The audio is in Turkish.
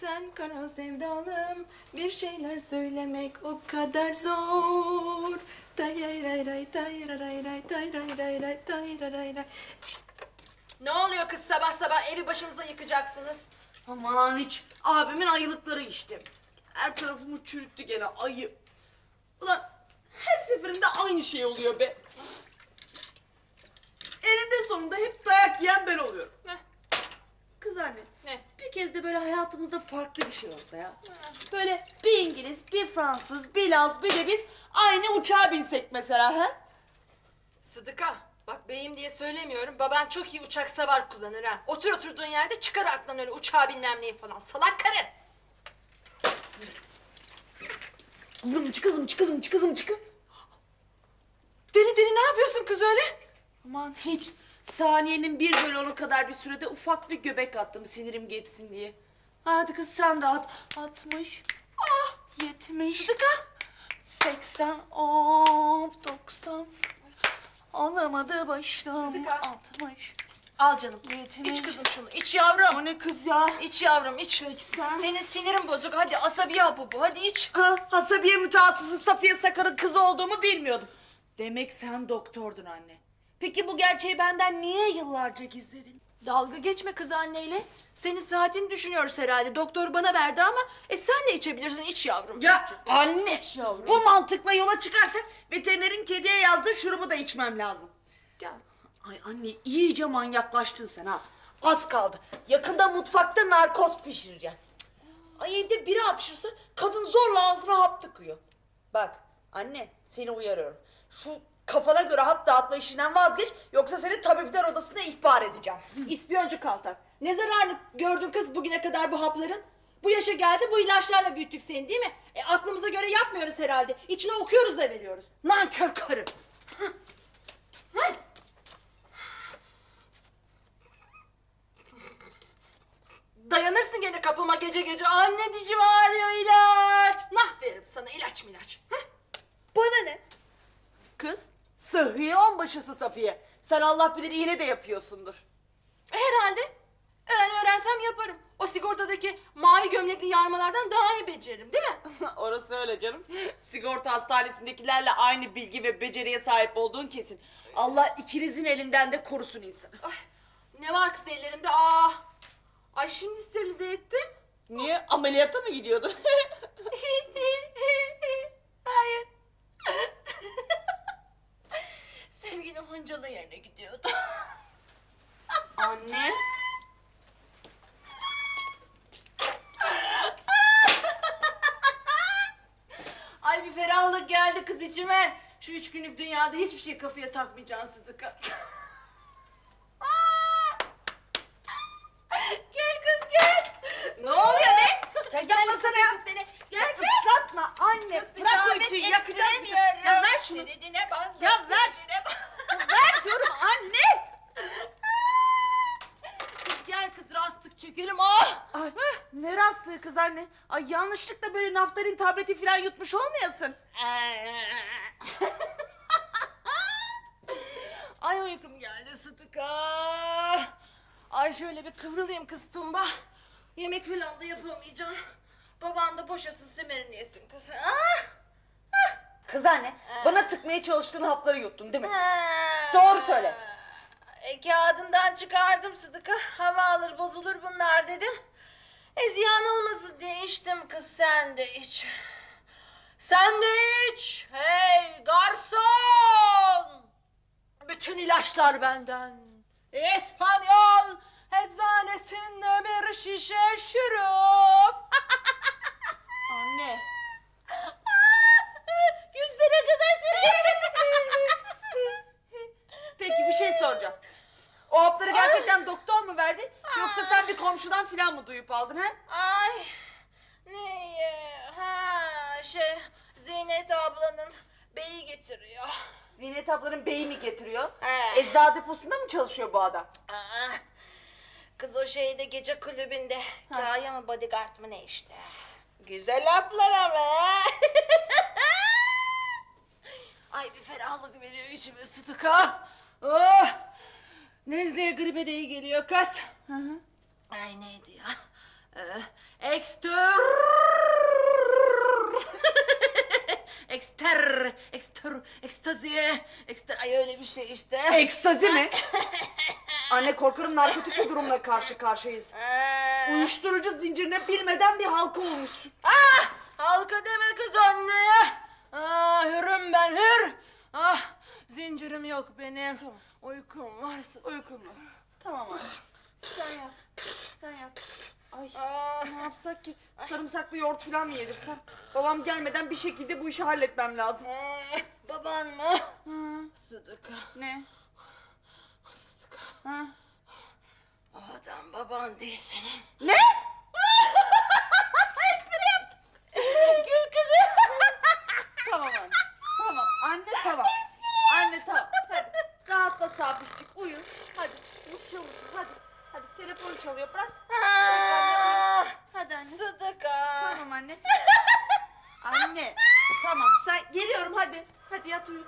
Sen kara sevdalım bir şeyler söylemek o kadar zor. Tay ray ray ray tay ray ray ray tay ray ray ray tay ray ray ray. Ne oluyor kız sabah sabah evi başımıza yıkacaksınız? Aman hiç. Abimin ayılıkları işte. Her tarafımı çürüttü gene ayı. Ulan her seferinde aynı şey oluyor be. Eninde sonunda hep dayak yiyen ben oluyorum. Heh. Kız anne. Ne? Kez de böyle hayatımızda farklı bir şey olsa ya. Böyle bir İngiliz, bir Fransız, bir Laz, bir de biz aynı uçağa binsek mesela ha? Sıdıka bak beyim diye söylemiyorum. Baban çok iyi uçak savar kullanır ha. Otur oturduğun yerde çıkar aklından öyle uçağı bilmem neyi falan. Salak karı. Kızım çık kızım çık kızım çık kızım çık. Deli deli ne yapıyorsun kız öyle? Aman hiç. Saniyenin bir bölü onu kadar bir sürede ufak bir göbek attım sinirim geçsin diye. Hadi kız sen de at. 60, ah 70, Sıdıka. 80, hop 90. Alamadı başım. Sıdıka. 60. Al canım. Yetmiş. İç kızım şunu. İç yavrum. O ne kız ya? İç yavrum iç. Seksen. Senin sinirin bozuk. Hadi asabi hapı bu. Hadi iç. Ha, hasabiye mütehassısı Safiye Sakar'ın kızı olduğumu bilmiyordum. Demek sen doktordun anne. Peki bu gerçeği benden niye yıllarca gizledin? Dalga geçme kız anneyle. Senin saatini düşünüyoruz herhalde. Doktor bana verdi ama e sen de içebilirsin. İç yavrum. Ya anne yavrum. bu mantıkla yola çıkarsak veterinerin kediye yazdığı şurubu da içmem lazım. Gel. Ay anne iyice manyaklaştın sen ha. Az kaldı. Yakında mutfakta narkoz pişireceğim. Ay evde biri hapşırsa kadın zorla ağzına hap tıkıyor. Bak anne seni uyarıyorum. Şu kafana göre hap dağıtma işinden vazgeç yoksa seni tabipler odasına ihbar edeceğim. İspiyoncu kaltak. Ne zararını gördün kız bugüne kadar bu hapların? Bu yaşa geldi bu ilaçlarla büyüttük seni değil mi? E, aklımıza göre yapmıyoruz herhalde. İçine okuyoruz da veriyoruz. Nankör karı. Hah. Hah. Dayanırsın gene kapıma gece gece. Anne dicim ağrıyor ilaç. Nah veririm sana ilaç milaç. Hah. Bana ne? Kız sıhhiye onbaşısı Safiye. Sen Allah bilir iğne de yapıyorsundur. Herhalde. Ben öğrensem yaparım. O sigortadaki mavi gömlekli yarmalardan daha iyi beceririm değil mi? Orası öyle canım. Sigorta hastanesindekilerle aynı bilgi ve beceriye sahip olduğun kesin. Allah ikinizin elinden de korusun insanı. Ay, ne var kız ellerimde? Aa. Ay şimdi sterilize ettim. Niye? Ameliyata mı gidiyordun? Hıncalı yerine gidiyordu. Anne. Ay bir ferahlık geldi kız içime. Şu üç günlük dünyada hiçbir şey kafaya takmayacaksın Sıdıka. gel kız gel. Ne oluyor be? Ya Gel yapmasana ya. seni. Gel kız. Islatma anne. Bırak o ütüyü ettiremiyorum. Ya ver şunu. Ya ver. Kız anne? Ay yanlışlıkla böyle naftalin tableti falan yutmuş olmayasın. Ay uykum geldi Sıtıka. Ay şöyle bir kıvrılayım kız Tumba. Yemek falan da yapamayacağım. Baban da boşasın semerini yesin kız. Ah! Kız anne, bana tıkmaya çalıştığın hapları yuttun değil mi? Doğru söyle. E, kağıdından çıkardım Sıdıka. Hava alır bozulur bunlar dedim. E ziyan olmasın diye içtim kız sen de iç. Sen de iç. Hey garson. Bütün ilaçlar benden. İspanyol eczanesinde bir şişe şurup. Anne. Komşudan falan mı duyup aldın ha? Ay ne ha şey Zinet ablanın beyi getiriyor. Zinet ablanın beyi mi getiriyor? He. Eczacı deposunda mı çalışıyor bu adam? Aa, kız o şeyde gece kulübünde Kaya mı bodyguard mı ne işte. Güzel laflar ama. Ay bir ferahlık veriyor içime Sıtıka. Oh! Nezleye gribe de iyi geliyor kız. Hı hı. Ay neydi ya? Ee, ekstör. ekster, ekster, ekstazi, ekster, ay öyle bir şey işte. Ekstazi mi? Anne korkarım narkotik bir durumla karşı karşıyayız. Ee, Uyuşturucu zincirine bilmeden bir halka olmuşsun. ah, halka deme kız anneye. Ah, hürüm ben hür. Ah, zincirim yok benim. Uykum var. Uykum var. Tamam anne. Sen yat. Sen yat. Ay Ah. ne yapsak ki? Sarımsaklı yoğurt falan mı yedirsem? Babam gelmeden bir şekilde bu işi halletmem lazım. Ee, baban mı? Hı, Sıdıka. ne? Sıdıka. Ha? O adam baban değil senin. Ne? Espri yaptım. Gül kızım. Tamam anne. Tamam anne tamam. Anne tamam. Hadi rahatla Sabişçik uyu. Hadi mışıl mışıl hadi. Hadi telefon çalıyor bırak. Ah, Hadi anne. Sıdıka. Tamam anne. Anne. Tamam sen geliyorum hadi. Hadi yat uyu.